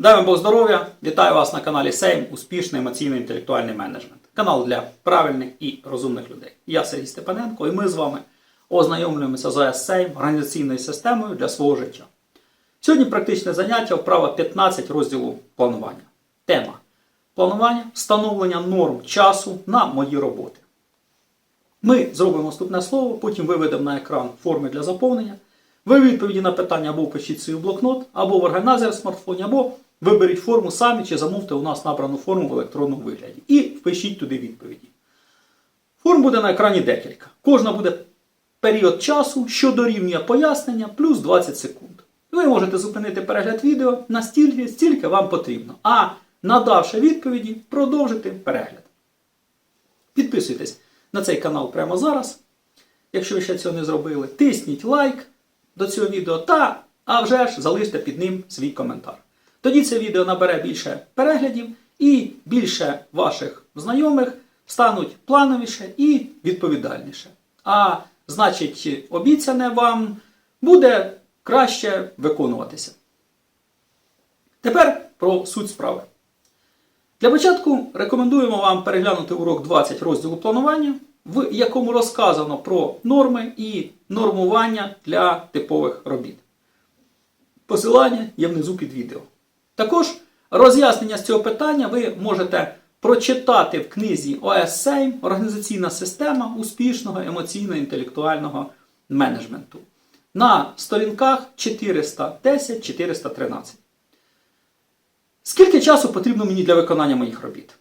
Дай вам Бог здоров'я! Вітаю вас на каналі Сейм Успішний емоційно-інтелектуальний менеджмент. Канал для правильних і розумних людей. Я Сергій Степаненко, і ми з вами ознайомлюємося з ОС Сейм організаційною системою для свого життя. Сьогодні практичне заняття вправа 15 розділу планування. Тема планування встановлення норм часу на мої роботи. Ми зробимо наступне слово, потім виведемо на екран форми для заповнення. Ви відповіді на питання або впишіть свій блокнот, або в органайзер в смартфоні, або виберіть форму самі чи замовте у нас набрану форму в електронному вигляді. І впишіть туди відповіді. Форм буде на екрані декілька. Кожна буде період часу, що дорівнює пояснення, плюс 20 секунд. Ви можете зупинити перегляд відео настільки, стільки вам потрібно. А надавши відповіді, продовжити перегляд. Підписуйтесь на цей канал прямо зараз, якщо ви ще цього не зробили. Тисніть лайк до цього відео та, а вже ж, залиште під ним свій коментар. Тоді це відео набере більше переглядів і більше ваших знайомих стануть плановіше і відповідальніше. А значить, обіцяне вам буде краще виконуватися. Тепер про суть справи. Для початку рекомендуємо вам переглянути урок 20 розділу планування, в якому розказано про норми і нормування для типових робіт. Посилання є внизу під відео. Також роз'яснення з цього питання ви можете прочитати в книзі ОС Сейм Організаційна система успішного емоційно-інтелектуального менеджменту на сторінках 410-413. Скільки часу потрібно мені для виконання моїх робіт?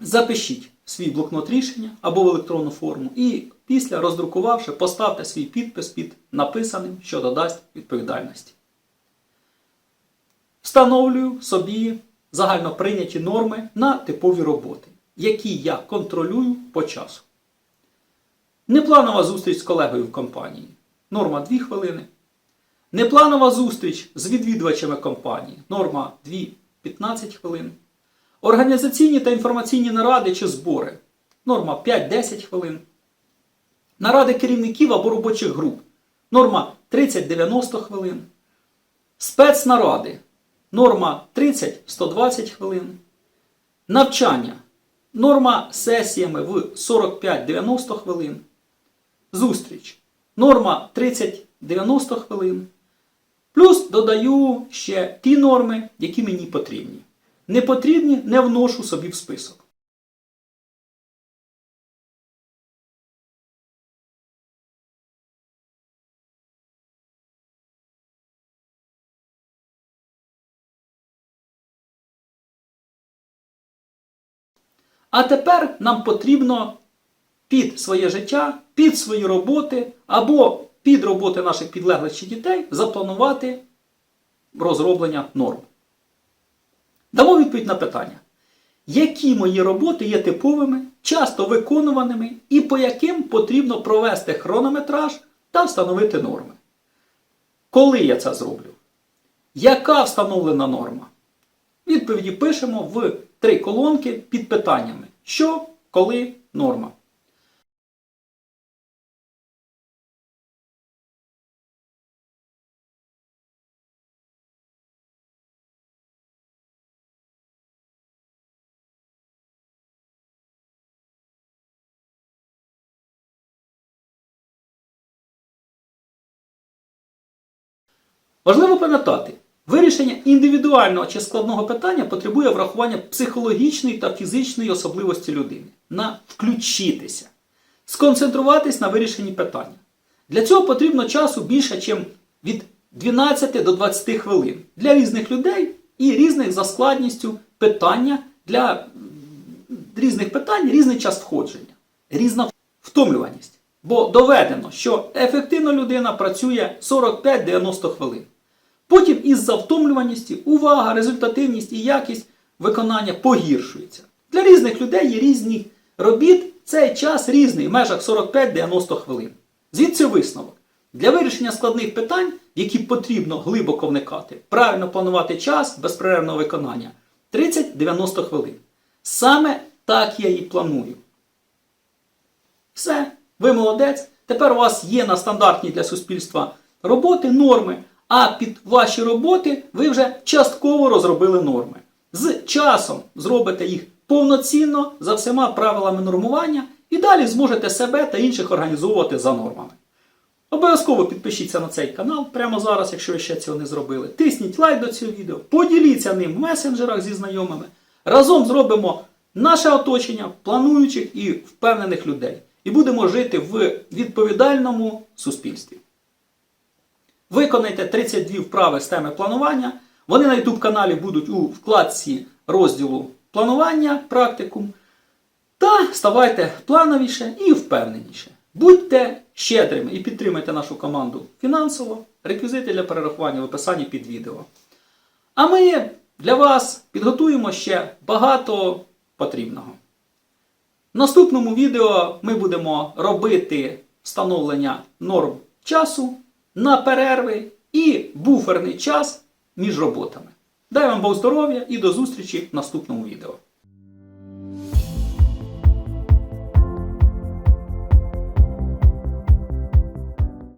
Запишіть свій блокнот рішення або в електронну форму і після роздрукувавши, поставте свій підпис під написаним, що додасть відповідальності. Встановлюю собі загально прийняті норми на типові роботи, які я контролюю по часу. Непланова зустріч з колегою в компанії. Норма 2 хвилини. Непланова зустріч з відвідувачами компанії. Норма 2-15 хвилин. Організаційні та інформаційні наради чи збори. Норма 5-10 хвилин. Наради керівників або робочих груп. Норма 30-90 хвилин. Спецнаради. Норма 30-120 хвилин. Навчання. Норма сесіями в 45-90 хвилин. Зустріч. Норма 30-90 хвилин. Плюс додаю ще ті норми, які мені потрібні. Не потрібні, не вношу собі в список. А тепер нам потрібно під своє життя, під свої роботи або під роботи наших підлеглих чи дітей запланувати розроблення норм. Дамо відповідь на питання, які мої роботи є типовими, часто виконуваними і по яким потрібно провести хронометраж та встановити норми. Коли я це зроблю? Яка встановлена норма? Відповіді пишемо в три колонки під питаннями. Що, коли, норма. Важливо пам'ятати, вирішення індивідуального чи складного питання потребує врахування психологічної та фізичної особливості людини. На включитися, сконцентруватись на вирішенні питання. Для цього потрібно часу більше, ніж від 12 до 20 хвилин для різних людей і різних за складністю питання для різних питань, різний час входження, різна втомлюваність. Бо доведено, що ефективно людина працює 45-90 хвилин. Потім із-за втомлюваності увага, результативність і якість виконання погіршується. Для різних людей є різні робіт, цей час різний в межах 45-90 хвилин. Звідси висновок. Для вирішення складних питань, які потрібно глибоко вникати, правильно планувати час безперервного виконання 30-90 хвилин. Саме так я і планую. Все, ви молодець. Тепер у вас є на стандартні для суспільства роботи, норми. А під ваші роботи ви вже частково розробили норми. З часом зробите їх повноцінно за всіма правилами нормування і далі зможете себе та інших організовувати за нормами. Обов'язково підпишіться на цей канал прямо зараз, якщо ви ще цього не зробили. Тисніть лайк до цього відео, поділіться ним в месенджерах зі знайомими. Разом зробимо наше оточення плануючих і впевнених людей. І будемо жити в відповідальному суспільстві. Виконайте 32 вправи з теми планування. Вони на YouTube каналі будуть у вкладці розділу планування, практикум. Та ставайте плановіше і впевненіше. Будьте щедрими і підтримайте нашу команду фінансово. Реквізити для перерахування в описанні під відео. А ми для вас підготуємо ще багато потрібного. В наступному відео ми будемо робити встановлення норм часу на перерви і буферний час між роботами. Дай вам Бог здоров'я і до зустрічі в наступному відео.